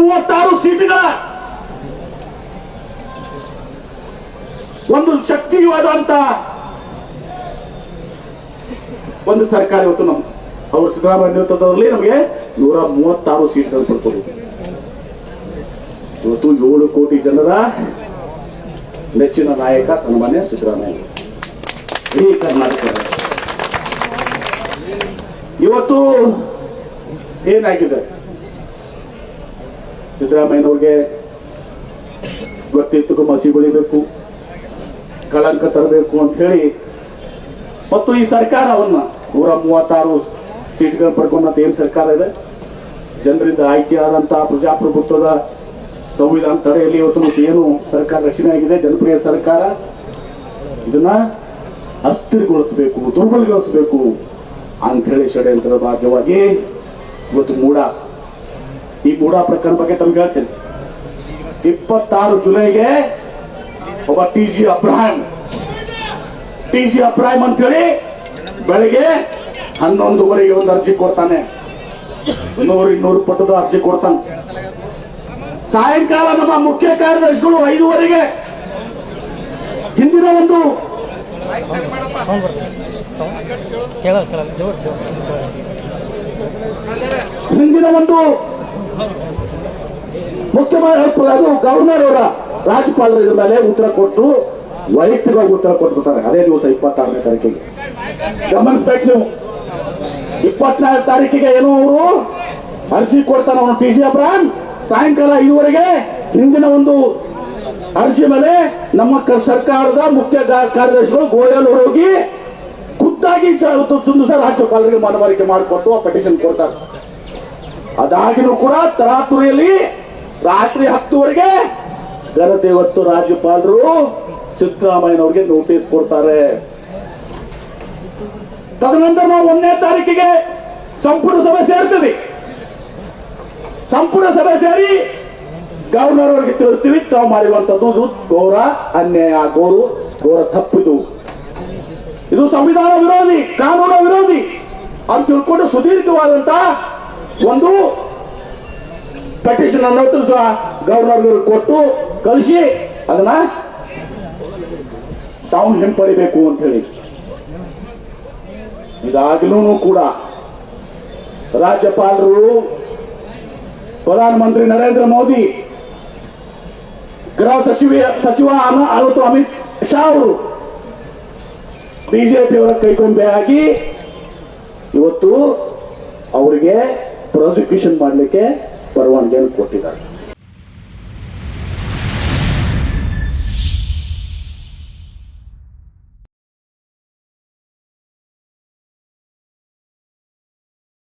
ಮೂವತ್ತಾರು ಸೀಟುಗಳ ಒಂದು ಶಕ್ತಿಯುವಾದಂತ ಒಂದು ಸರ್ಕಾರ ಇವತ್ತು ನಮ್ದು. ಅವರು ಸಿದ್ದರಾಮಯ್ಯ ನೇತೃತ್ವದಲ್ಲಿ ನಮಗೆ ನೂರ ಮೂವತ್ತಾರು ಸೀಟ್ಗಳು ಪಡ್ಕೊಂಡಿದೆ ಇವತ್ತು ಏಳು ಕೋಟಿ ಜನರ ನೆಚ್ಚಿನ ನಾಯಕ ಸನ್ಮಾನ್ಯ ಸಿದ್ದರಾಮಯ್ಯ. ಈ ಕರ್ನಾಟಕ ಇವತ್ತು ಏನಾಗಿದೆ? ಸಿದ್ದರಾಮಯ್ಯನವ್ರಿಗೆ ಗೊತ್ತಿತ್ತು ಮಸಿ ಬೆಳಿಬೇಕು, ಕಳಂಕ ತರಬೇಕು ಅಂತ ಹೇಳಿ. ಮತ್ತು ಈ ಸರ್ಕಾರ ಅವನ್ನ ನೂರ ಮೂವತ್ತಾರು ಸೀಟ್ಗಳು ಪಡ್ಕೊಂಡಂತ ಏನ್ ಸರ್ಕಾರ ಇದೆ? ಜನರಿಂದ ಆಯ್ಕೆಯಾದಂತಹ ಪ್ರಜಾಪ್ರಭುತ್ವದ ಸಂವಿಧಾನ ತಡೆಯಲ್ಲಿ ಇವತ್ತು ಮತ್ತು ಏನು ಸರ್ಕಾರ ರಚನೆ ಆಗಿದೆ? ಜನಪ್ರಿಯ ಸರ್ಕಾರ. ಇದನ್ನ ಅಸ್ಥಿರಗೊಳಿಸಬೇಕು, ದುರ್ಬಲಗೊಳಿಸಬೇಕು ಅಂತ ಹೇಳಿ ಷಡ್ಯಂತ್ರದ ಭಾಗ್ಯವಾಗಿ ಇವತ್ತು ಮೂಡ. ಈ ಮೂಡಾ ಪ್ರಕರಣ ಬಗ್ಗೆ ತಮ್ಗೆ ಹೇಳ್ತೇನೆ. ಇಪ್ಪತ್ತಾರು ಜುಲೈಗೆ ಒಬ್ಬ T G Abraham T G Abraham ಅಂತೇಳಿ ಬೆಳಿಗ್ಗೆ ಹನ್ನೊಂದುವರೆಗೆ ಒಂದು ಅರ್ಜಿ ಕೊಡ್ತಾನೆ. ನೂರು ಇನ್ನೂರು ಪಟ್ಟದ ಅರ್ಜಿ ಕೊಡ್ತಾನೆ. ಸಾಯಂಕಾಲ ನಮ್ಮ ಮುಖ್ಯ ಕಾರ್ಯದರ್ಶಿಗಳು ಐದುವರೆಗೆ ಹಿಂದಿನ ಒಂದು ಹಿಂದಿನ ಒಂದು ಮುಖ್ಯಮಂತ್ರಿ ಅದು ಗವರ್ನರ್ ಅವರ ರಾಜ್ಯಪಾಲರ ಮೇಲೆ ಉತ್ತರ ಕೊಟ್ಟು ವೈಯಕ್ತಿಕವಾಗಿ ಉತ್ತರ ಕೊಟ್ಬಿಡ್ತಾರೆ. ಅದೇ ದಿವಸ ಇಪ್ಪತ್ತಾರನೇ ತಾರೀಕಿಗೆ. ಗಮನಿಸ್ಬೇಕು ನೀವು. ಇಪ್ಪತ್ನಾಲ್ಕು ತಾರೀಕಿಗೆ ಏನು ಅವರು ಅರ್ಜಿ ಕೊಡ್ತಾನೆ ಅವನು ಟಿ ಜಿ ಅಬ್ರಾನ್ ಸಾಯಂಕಾಲ ಐದುವರೆಗೆ ಹಿಂದಿನ ಒಂದು ಅರ್ಜಿ ಮೇಲೆ ನಮ್ಮ ಸರ್ಕಾರದ ಮುಖ್ಯ ಕಾರ್ಯದರ್ಶಿಗಳು ಗೋಯಲ್ ಹೋಗಿ ಖುದ್ದಾಗಿ ರಾಜ್ಯಪಾಲರಿಗೆ ಮನವರಿಕೆ ಮಾಡಿಕೊಟ್ಟು ಆ ಪಟಿಷನ್ ಕೊಡ್ತಾರೆ. ಅದಾಗಿನೂ ಕೂಡ ತರಾತುರಿಯಲ್ಲಿ ರಾತ್ರಿ ಹತ್ತುವರೆಗೆ ಘನತೆ ಇವತ್ತು ರಾಜ್ಯಪಾಲರು ಸಿದ್ದರಾಮಯ್ಯನವ್ರಿಗೆ ನೋಟಿಸ್ ಕೊಡ್ತಾರೆ. ತದನಂತರ ನಾವು ಒಂದನೇ ತಾರೀಕಿಗೆ ಸಂಪೂರ್ಣ ಸಭೆ ಸೇರ್ತೀವಿ. ಸಂಪೂರ್ಣ ಸಭೆ ಸೇರಿ ಗವರ್ನರ್ ಅವರಿಗೆ ತಿಳಿಸ್ತೀವಿ, ತಾವು ಮಾಡಿರುವಂತದ್ದು ಗೌರ ಅನ್ಯಾಯ ಗೋರು ಗೌರ ತಪ್ಪಿದು ಇದು. ಸಂವಿಧಾನ ವಿರೋಧಿ, ಕಾನೂನು ವಿರೋಧಿ ಅಂತ ತಿಳ್ಕೊಂಡು ಸುದೀರ್ಘವಾದಂತ ಒಂದು ಪೆಟಿಷನ್ ಅನ್ನೋದು ಗವರ್ನರ್ ಕೊಟ್ಟು ಕಳಿಸಿ, ಅದನ್ನ ತಾವು ಹಿಂಪಡಿಬೇಕು ಅಂತ ಹೇಳಿ. ಇದಾಗ್ಲೂ ಕೂಡ ರಾಜ್ಯಪಾಲರು, ಪ್ರಧಾನಮಂತ್ರಿ ನರೇಂದ್ರ ಮೋದಿ, ಗೃಹ ಸಚಿವ ಸಚಿವ ಅವತ್ತು ಅಮಿತ್ ಶಾ ಅವರು ಬಿಜೆಪಿಯವರ ಕೈಗೊಂಬೆ ಆಗಿ ಇವತ್ತು ಅವರಿಗೆ ಪ್ರಾಸಿಕ್ಯೂಷನ್ ಮಾಡಲಿಕ್ಕೆ ಪರವಾನಗಿಯನ್ನು ಕೊಟ್ಟಿದ್ದಾರೆ